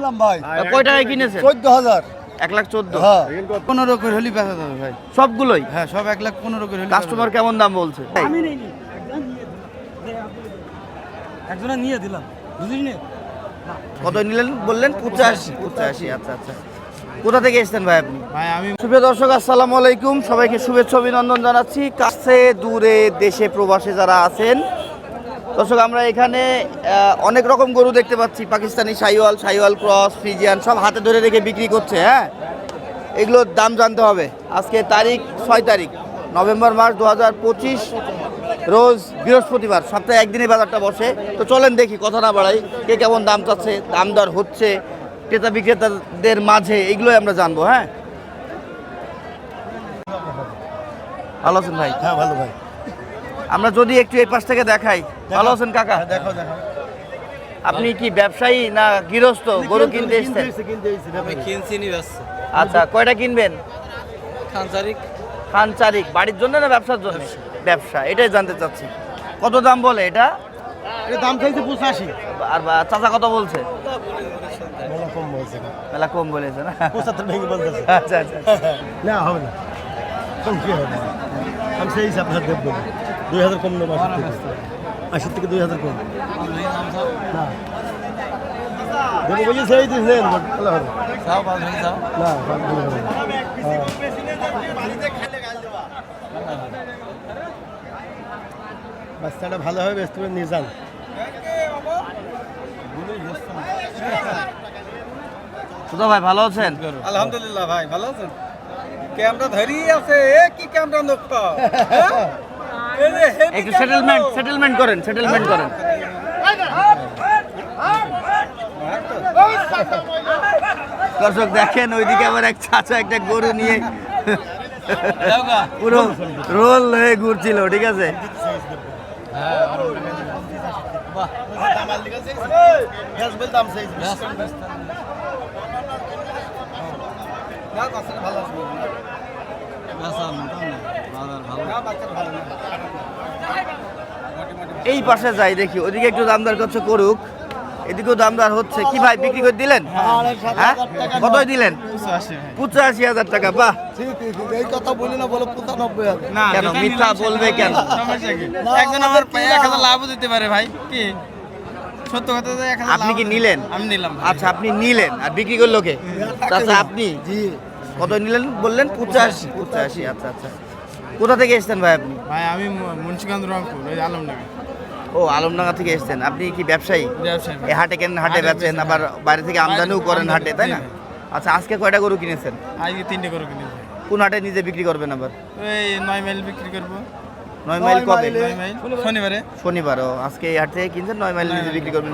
কিনলাম ভাই। কয় টাকায় কিনেছেন? চোদ্দ হাজার। এক লাখ চোদ্দ। হ্যাঁ। পনেরো করে হলি বেচা যাবে ভাই। সবগুলোই? হ্যাঁ সব এক লাখ পনেরো করে হলি কাস্টমার কেমন দাম বলছে? একজনে নিয়ে দিলাম। বুঝিস নি? কত নিলেন বললেন? পঁচাশি। পঁচাশি আচ্ছা আচ্ছা। কোথা থেকে এসেছেন ভাই আপনি? ভাই আমি সুপ্রিয় দর্শক আসসালামু আলাইকুম। সবাইকে শুভেচ্ছা অভিনন্দন জানাচ্ছি। কাছে দূরে দেশে প্রবাসে যারা আছেন দর্শক, আমরা এখানে অনেক রকম গরু দেখতে পাচ্ছি। পাকিস্তানি সাইওয়াল সাইওয়াল ক্রস, ফ্রিজিয়ান, সব হাতে ধরে রেখে বিক্রি করছে হ্যাঁ? এগুলোর দাম জানতে হবে। আজকে তারিখ ছয় তারিখ, নভেম্বর মাস দু হাজার পঁচিশ, রোজ বৃহস্পতিবার, সপ্তাহে একদিনই বাজারটা বসে। তো চলেন দেখি, কথা না বাড়াই, কে কেমন দাম চাচ্ছে, দাম দর হচ্ছে, ক্রেতা বিক্রেতাদের মাঝে, এগুলোই আমরা জানব হ্যাঁ? ভালো আছেন ভাই? হ্যাঁ ভালো ভাই। আমরা যদি একটু এই পাশ থেকে দেখাই। ভালো আছেন কাকা? দেখো দেখো আপনি কি ব্যবসায়ী না গৃহস্থ? গরু কিনতে এসছেন? কিনতে আমি কিনছি নি ব্যস্ত আচ্ছা কয়টা কিনবেন? খান তারিখ খান চারিক। বাড়ির জন্য না ব্যবসার জন্য? ব্যবসা। এটাই জানতে চাচ্ছি। কত দাম বলে এটা? এর দাম চাইছে পঁচাশি। আর বা- চাচা কত বলছে? মেলা কম বলছে। মেলা কম বলেছে না? পঁচাত্তর ভেঙে বলতেছে। আচ্ছা আচ্ছা না হবে না। কম কি হবে? আমি সেই হিসাব সাথে দেবো। দুই হাজার কম নেব আশি থেকে। আশি থেকে দুই হাজার কম না। দেবো বলি সেই দিন নেন ভালো হবে। যাও পাঁচ ভেঙে যাও। না ভালো হবে। হ্যাঁ। বাচ্চাটা ভালো হবে ব্যস্ত করে নিয়ে যান। সুধা ভাই ভালো আছেন? আলহামদুলিল্লাহ ভাই ভালো আছেন। ক্যামেরা ধরি আছে এ কি ক্যামেরা নোকটা একটু সেটেলমেন্ট সেটেলমেন্ট করেন সেটেলমেন্ট করেন। দর্শক দেখেন, ওইদিকে আবার এক চাচা, একটা গরু নিয়ে পুরো রোল হয়ে ঘুরছিল, ঠিক আছে? এই পাশে যাই দেখি ওদিকে একটু দামদার করছে করুক। এদিকেও দামদার হচ্ছে। কি ভাই বিক্রি করে দিলেন? হ্যাঁ। কতই দিলেন? পঁচাশি হাজার টাকা বাহ। এই কথা বলি না বলো পঁচানব্বই হাজার। কেন মিথ্যা বলবে কেন? একজন আমার এক হাজার লাভও দিতে পারে ভাই কি? সত্য কথা আপনি কি নিলেন? আমি নিলাম আচ্ছা আপনি নিলেন। আর বিক্রি করল কে? আচ্ছা আপনি? জি। কত নিলেন বললেন? পঁচাশি। পঁচাশি আচ্ছা আচ্ছা। কোথা থেকে এসেছেন ভাই আপনি? ভাই আমি মুন্সিগঞ্জ রংপুর ওই আলমডাঙ্গা। ও আলমডাঙ্গা থেকে এসেছেন। আপনি কি ব্যবসায়ী? ব্যবসায়ী এই হাটে কেন হাটে বেচেন আবার বাইরে থেকে আমদানিও করেন হাটে তাই না? আচ্ছা আজকে কয়টা গরু কিনেছেন? আজকে তিনটে গরু কিনেছি। কোন হাটে নিজে বিক্রি করবেন আবার? ওই নয় মাইল বিক্রি করব। নয় মাইল কবে? নয় শনিবারে। শনিবার? ও আজকে এই হাট থেকে কিনছেন নয় মাইল নিজে বিক্রি করবেন।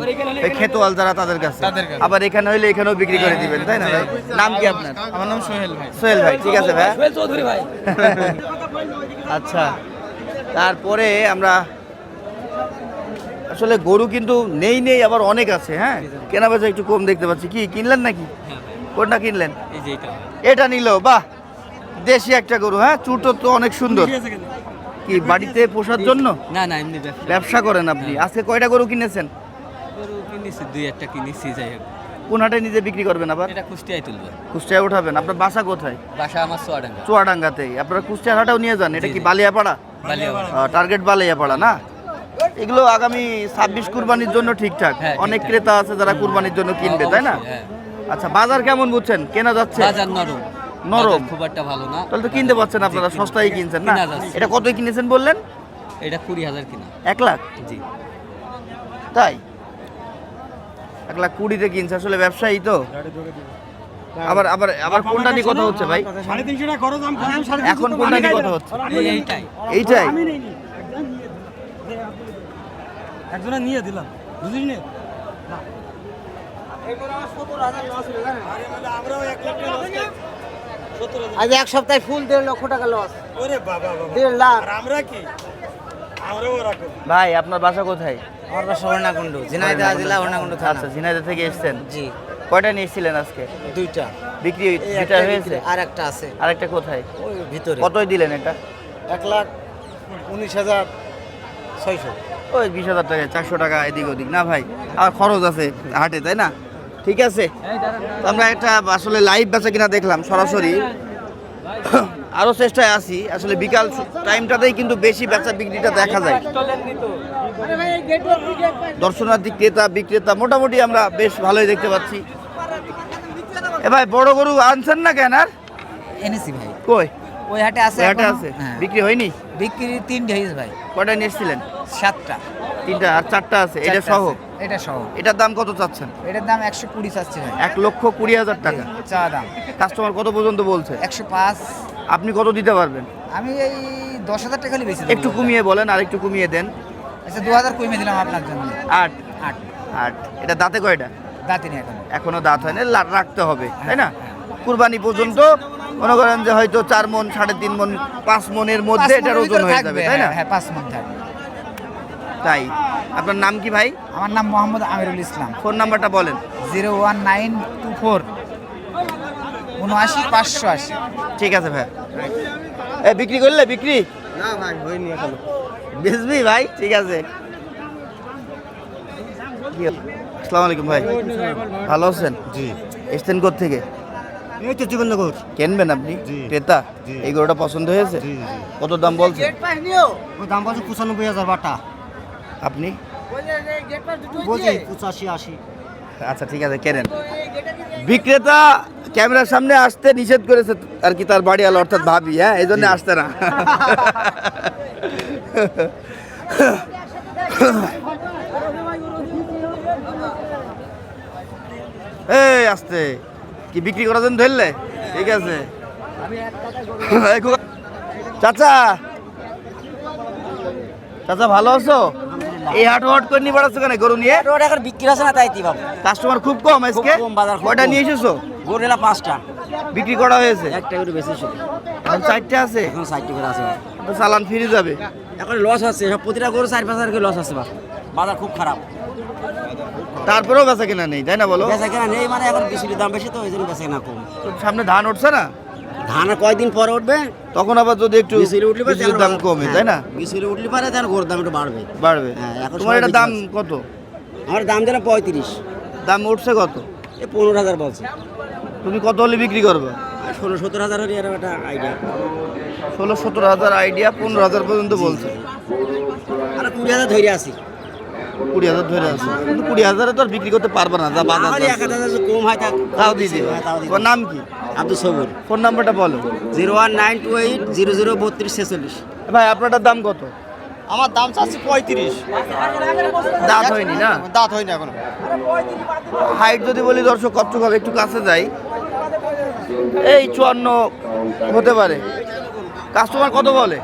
খেতোয়াল যারা তাদের কাছে। আবার এখানে হইলে এখানেও বিক্রি করে দিবেন তাই না ভাই? নাম কি আপনার? আমার নাম সোহেল ভাই। সোহেল ভাই ঠিক আছে ভাই। চৌধুরী ভাই। আচ্ছা তারপরে আমরা আসলে গরু কিন্তু নেই নেই আবার অনেক আছে হ্যাঁ? কেনা বেচা একটু কম দেখতে পাচ্ছি। কি কিনলেন নাকি? কোনটা কিনলেন? এটা। এটা নিল বাহ! দেশি একটা গরু হ্যাঁ? চুটো তো অনেক সুন্দর। কি বাড়িতে পোষার জন্য? না না এমনি ব্যবসা করেন আপনি। আজকে কয়টা গরু কিনেছেন? গরু কিনেছি দুই একটা কিনেছি যাই হোক। কোন হাটে নিজে বিক্রি করবেন আবার? এটা কুষ্টিয়ায় তুলবো কুষ্টিয়া উঠাবেন। আপনার বাসা কোথায়? বাসা আমার সোয়াডাঙ্গা চুয়াডাঙ্গাতেই। আপনারা কুষ্টিয়ার হাটেও নিয়ে যান। এটা কি। বালিয়াপাড়া? টার্গেট বালিয়াপাড়া না? এগুলো আগামী ছাব্বিশ কুরবানির জন্য ঠিকঠাক। হ্যাঁ, অনেক ক্রেতা আছে যারা কুরবানির জন্য কিনবে তাই না? হ্যাঁ। আচ্ছা বাজার কেমন বুঝছেন? কেনা যাচ্ছে? বাজার নরম। নরম। খুব একটা ভালো না। তাহলে তো কিনতে পাচ্ছেন আপনারা সস্তায় কিনছেন না? এটা কতই কিনেছেন বললেন? এটা কুড়ি হাজার কিনা। এক লাখ? জি। তাই? এক লাখ কুড়িতে কিনছে আসলে ব্যবসায়ী তো। আবার আবার আবার কোনটা নিয়ে কথা হচ্ছে ভাই? এখন কোনটা নিয়ে কথা হচ্ছে? এইটাই। এইটাই? একজনে নিয়ে দিলাম। বুঝিস নি? আজ এক সপ্তাহে ফুল দেড় লক্ষ টাকা লস ওরে বাবা বাবা। দেড় লাখ। আর আমরা কি? ভাই আপনার বাসা কোথায়? আমার বাসা হর্ণাকুণ্ড ঝিনাইদহ জেলা হর্ণাকুণ্ড আচ্ছা ঝিনাইদহ থেকে এসেছেন? জি। কয়টা নিয়ে এসেছিলেন আজকে? দুইটা। বিক্রি দুইটা একটা হয়েছে? আর একটা আছে। আরেকটা কোথায়? ওই ভিতরে। কতই দিলেন এটা? এক লাখ উনিশ হাজার ছয়শো। ওই বিশ হাজার টাকা চারশো টাকা এদিক ওদিক। না ভাই আর খরচ আছে হাটে তাই না? ঠিক আছে? আমরা একটা আসলে লাইভ বেচা কিনা দেখলাম সরাসরি। আরও চেষ্টায় আছি। আসলে বিকাল টাইমটাতেই কিন্তু বেশি বেচা বিক্রিটা দেখা যায়। দর্শনার্থী ক্রেতা বিক্রেতা মোটামুটি আমরা বেশ ভালোই দেখতে পাচ্ছি। এ ভাই বড় গরু আনছেন না কেন আর? এনেছি ভাই। কই? ওই হাটে আছে হাটে আছে? হ্যাঁ। বিক্রি হয়নি? বিক্রি তিনটে হয়েছে ভাই। কয়টা নিয়ে এসেছিলেন? সাতটা। তিনটা আর চারটা আছে এটা সহ? এটা সহ। এটার দাম কত চাচ্ছেন? এটার দাম একশো কুড়ি চাচ্ছে এক লক্ষ কুড়ি হাজার টাকা। চা দাম। কাস্টমার কত পর্যন্ত বলছে? একশো পাঁচ। আপনি কত দিতে পারবেন? আমি এই দশ হাজার টাকা বেশি একটু কমিয়ে বলেন আর একটু কমিয়ে দেন। আচ্ছা দু হাজার কমিয়ে দিলাম আপনার জন্য। আট। আট। আট। এটা দাঁতে কয়টা? দাঁতিনি এখন। এখনও দাঁত হয় না রাখতে হবে তাই না? হ্যাঁ। কুরবানি পর্যন্ত মনে করেন যে হয়তো চার মন সাড়ে তিন মন পাঁচ মনের মধ্যে এটার ওজন হয়ে যাবে তাই না? হ্যাঁ, হ্যাঁ পাঁচ মন থাকবে। তাই? আপনার নাম কি ভাই? আমার নাম মোহাম্মদ আমিরুল ইসলাম। ফোন নাম্বারটা বলেন। Zero one nine two four উনআশি পাঁচশো আশি। ঠিক আছে ভাই। এ বিক্রি করলে বিক্রি? না ভাই হয়নি এখনও বেচবি ভাই? ঠিক আছে। আসসালামু আলাইকুম ভাই। ভালো আছেন? জি। এসছেন থেকে এই তো জীবননগর। কিনবেন আপনি? ক্রেতা? এই গরুটা পছন্দ হয়েছে? কত দাম বলছে দাম পাচ্ছে পঁচানব্বই হাজার বাটা। আপনি? বুঝি পঁচাশি আশি। আচ্ছা ঠিক আছে কেনেন। বিক্রেতা ক্যামেরার সামনে আসতে নিষেধ করেছে আর কি তার বাড়ি আলো অর্থাৎ ভাবি হ্যাঁ এই জন্য আসতে না। এই আসতে। কি বিক্রি করার জন্য ধরলে? ঠিক আছে। চাচা। চাচা ভালো আছো? এই হাট হাট করে নিয়ে বেড়াচ্ছ কেন গরু নিয়ে? রোড এখন বিক্রি আছে না তাই কাস্টমার খুব কম আজকে? কম, বাজার কয়টা নিয়ে এসেছ? গরু এলা পাঁচটা। বিক্রি করা হয়েছে? একটা গরু বেশি এখন চারটে আছে? এখন ষাটটি করে আছে। চালান ফিরে যাবে। এখন লস আছে সব প্রতিটা গরু চার পাঁচ হাজার করে লস আছে বাজার খুব খারাপ। তারপরেও বেচা কেনা নেই তাই না বলো? বেচা কেনা নেই মানে এখন বিচুলির দাম বেশি তো ওই জন্য বেচা কেনা কম। সামনে ধান উঠছে না? ধান কয়দিন পরে উঠবে? তখন আবার যদি একটু দাম কমে তাই না? বিচুলি উঠলে পারে তাহলে গরুর দাম একটু বাড়বে। বাড়বে। হ্যাঁ, এখন তোমার এটা দাম কত? আমার দাম দিলাম পঁয়ত্রিশ। দাম উঠছে কত? এই পনেরো হাজার বলছে। তুমি কত হলে বিক্রি করবে? ষোলো সত্তর হাজার হলে এরকম একটা আইডিয়া ষোলো সতেরো হাজার আইডিয়া পনেরো হাজার পর্যন্ত বলছে। আর কুড়ি হাজার ধরে আসি কুড়ি হাজার ধরে আছে। কিন্তু কুড়ি হাজারে তো আর বিক্রি করতে পারবে না যা বাজার কম হয় তাও দিয়ে দিবে। হ্যাঁ, তোমার নাম কি? আব্দুল সবুর। ফোন নাম্বারটা বলো। Zero one nine two eight zero zero বত্রিশ ছেচল্লিশ। ভাই আপনারটার দাম কত? আমার দাম চাচ্ছি পঁয়ত্রিশ। দাঁত হয়নি না? দাঁত হয়নি এখন। হাইট যদি বলি দর্শক কচ্ছপ হবে? একটু কাছে যাই। এই চুয়ান্ন হতে পারে। কাস্টমার কত বলে?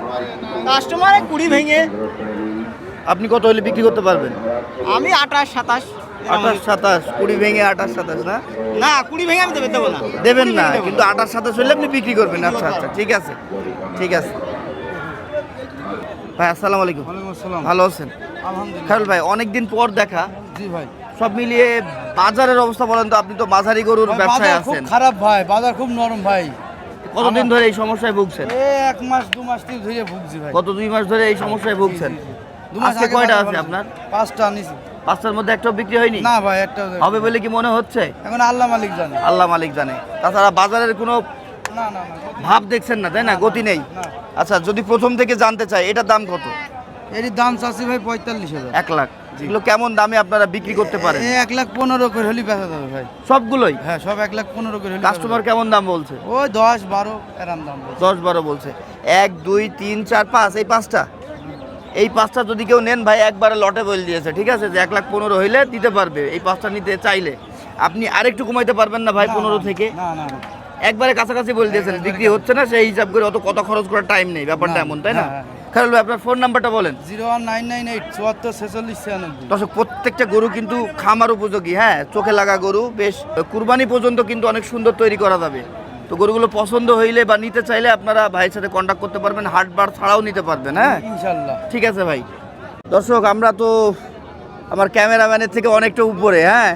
কাস্টমার কুড়ি ভেঙে। আপনি কত হলে বিক্রি করতে পারবেন? আমি আঠাশ সাতাশ। আঠাশ সাতাশ কুড়ি ভেঙে আঠাশ সাতাশ না? না কুড়ি ভেঙে আমি দেবে দেবো না। দেবেন না কিন্তু আঠাশ সাতাশ হলে আপনি বিক্রি করবেন। আচ্ছা আচ্ছা ঠিক আছে ঠিক আছে। ভাই আসসালামু আলাইকুম। ভালো আছেন? আলহামদুলিল্লাহ। খারুল ভাই অনেকদিন পর দেখা। জি ভাই। সব মিলিয়ে বাজারের অবস্থা বলেন তো আপনি তো মাঝারি গরুর ব্যবসায় বাজার খুব আছেন। খারাপ ভাই বাজার খুব নরম ভাই। কতদিন ধরে এই সমস্যায় ভুগছেন? এক মাস দু মাস ধরে ভুগছি ভাই। গত দুই মাস ধরে এই সমস্যায় ভুগছেন। আজকে কয়টা আছে আপনার? পাঁচটা নিছি পাঁচটার মধ্যে একটাও বিক্রি হয়নি? না ভাই একটা হবে বলে কি মনে হচ্ছে? এখন আল্লাহ মালিক জানে। আল্লাহ মালিক জানে। তাছাড়া বাজারের কোনো না না না। ভাব দেখছেন না তাই না? গতি নেই। আচ্ছা যদি প্রথম থেকে জানতে চাই এটার দাম কত? এর দাম চাচ্ছি ভাই পঁয়তাল্লিশ হাজার। এক লাখ। এগুলো কেমন দামে আপনারা বিক্রি করতে পারেন? এক লাখ পনেরো করে হলি বেচা যাবে ভাই। সবগুলোই? হ্যাঁ সব এক লাখ পনেরো করে হলি কাস্টমার কেমন দাম বলছে? ওই দশ বারো এরাম দাম দশ বারো বলছে। এক দুই তিন চার পাঁচ এই পাঁচটা? এই পাঁচটা যদি কেউ নেন ভাই একবারে লটে বলে দিয়েছে ঠিক আছে? যে এক লাখ পনেরো হইলে দিতে পারবে এই পাঁচটা নিতে চাইলে। আপনি আরেকটু কমাইতে পারবেন না ভাই পনেরো থেকে। একবারে কাছাকাছি বলে দিয়েছেন বিক্রি হচ্ছে না সেই হিসাব করে অত কত খরচ করার টাইম নেই ব্যাপারটা এমন তাই না? হ্যাঁ, আপনার ফোন নাম্বারটা বলেন। Zero one nine nine eight চুয়াত্তর ছেচল্লিশ ছিয়ানব্বই। দর্শক প্রত্যেকটা গরু কিন্তু খামার উপযোগী হ্যাঁ? চোখে লাগা গরু বেশ কুরবানি পর্যন্ত কিন্তু অনেক সুন্দর তৈরি করা যাবে। তো গরুগুলো পছন্দ হইলে বা নিতে চাইলে আপনারা ভাইয়ের সাথে কন্ট্যাক্ট করতে পারবেন হাট বার ছাড়াও নিতে পারবেন হ্যাঁ? ইনশাল্লাহ। ঠিক আছে ভাই। দর্শক আমরা তো আমার ক্যামেরাম্যানের থেকে অনেকটা উপরে হ্যাঁ?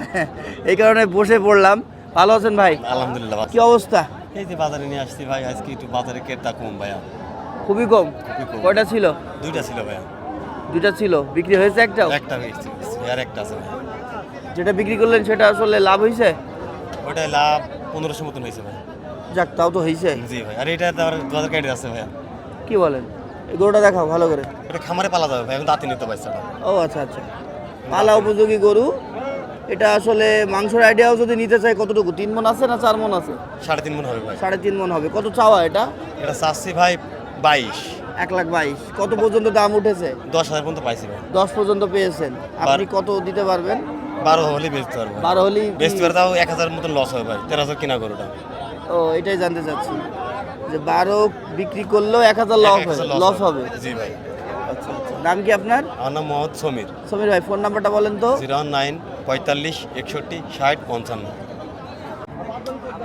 এই কারণে বসে পড়লাম। ভালো আছেন ভাই? আলহামদুলিল্লাহ কি অবস্থা? এই যে বাজারে নিয়ে আসছি ভাই আজকে একটু বাজারে কেটটা কম ভাইয়া। খুবই কম। কয়টা ছিল? দুইটা ছিল ভাইয়া। দুইটা ছিল। বিক্রি হয়েছে একটাও? একটা হয়েছে আর একটা আছে ভাইয়া। যেটা বিক্রি করলেন সেটা আসলে লাভ হয়েছে ওটা লাভ পনেরোশো মতন হয়েছে ভাই যাক তাও তো হয়েছে জি ভাই আর এটা তো আর দু হাজার কেটে আছে ভাইয়া। কি বলেন? এই গরুটা দেখাও ভালো করে। এটা খামারে পালা যাবে ভাই এখন দাঁতি নিতে পারছে না। ও আচ্ছা আচ্ছা। পালা উপযোগী গরু। এটা আসলে মাংসের আইডিয়াও যদি নিতে চাই কতটুকু? তিন মন আছে না চার মন আছে? সাড়ে তিন মন হবে ভাই। সাড়ে তিন মন হবে। কত চাওয়া এটা? এটা চাচ্ছি ভাই বাইশ। এক লাখ বাইশ। কত পর্যন্ত দাম উঠেছে? দশ হাজার পর্যন্ত পাইছি ভাই। দশ পর্যন্ত পেয়েছেন। আপনি কত দিতে পারবেন? বারো হলে বেচতে পারব। বারো হলেই বেচতে পারে তাও এক হাজার মতন লস হবে ভাই। তেরো হাজার কিনা গরুটা। ও এটাই জানতে চাচ্ছি। যে বারো বিক্রি করলেও এক হাজার লস হবে লস হবে। জি ভাই। আচ্ছা আচ্ছা। নাম কি আপনার? আমার নাম মোহাম্মদ সমীর। সমীর ভাই ফোন নাম্বারটা বলেন তো। জিরো নাইন পঁয়তাল্লিশ একষট্টি ষাট পঞ্চান্ন।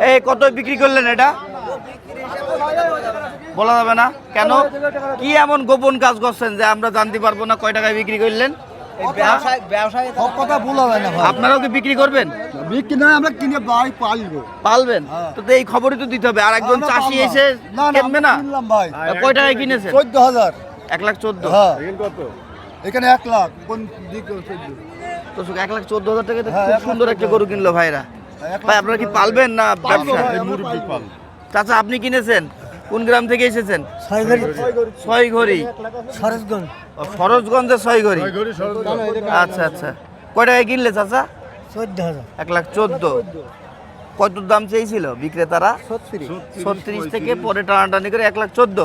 এই কত বিক্রি করলেন এটা? বলা যাবে না। কেন? কি এমন গোপন কাজ করছেন যে আমরা জানতে পারব না কয় টাকায় বিক্রি করলেন? সব কথা বলা যায় না ভাই। আপনারাও কি বিক্রি করবেন? বিক্রি নয় আমরা কিনে বাড়ি পালবো। পালবেন? তো তো এই খবরই তো দিতে হবে। আর একজন চাষি এসে না, না, কিনবে না? ভাই। কয় টাকায় কিনেছেন? চোদ্দ হাজার। এক লাখ চোদ্দ। হ্যাঁ। এখানে এক লাখ। তো এক লাখ চোদ্দ হাজার টাকা হ্যাঁ, খুব সুন্দর একটা গরু কিনলো ভাইরা। ভাই আপনারা কি পালবেন না ব্যবসা চাচা আপনি কিনেছেন? কোন গ্রাম থেকে এসেছেন? ছয় ঘড়ি ছয় ঘড়ি আচ্ছা আচ্ছা। কয় টাকায় কিনলে চাচা? চোদ্দ হাজার। এক লাখ চোদ্দ। কত দাম চেয়েছিল বিক্রেতারা? ছত্রিশ। ছত্রিশ থেকে পরে টানাটানি করে এক লাখ চোদ্দ।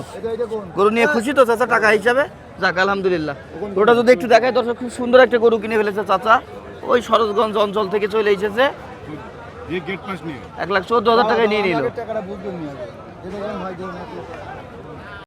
গরু নিয়ে খুশি তো চাচা টাকা হিসাবে? যাক আলহামদুলিল্লাহ। ওটা যদি একটু দেখায় দর্শক খুব সুন্দর একটা গরু কিনে ফেলেছে চাচা। ওই সরোজগঞ্জ অঞ্চল থেকে চলে এসেছে। এক লাখ চোদ্দ হাজার টাকায় নিয়ে নিল। টাকাটা বুঝতে নিয়ে আসবে। এটা কেমন হয় দেখুন একটু।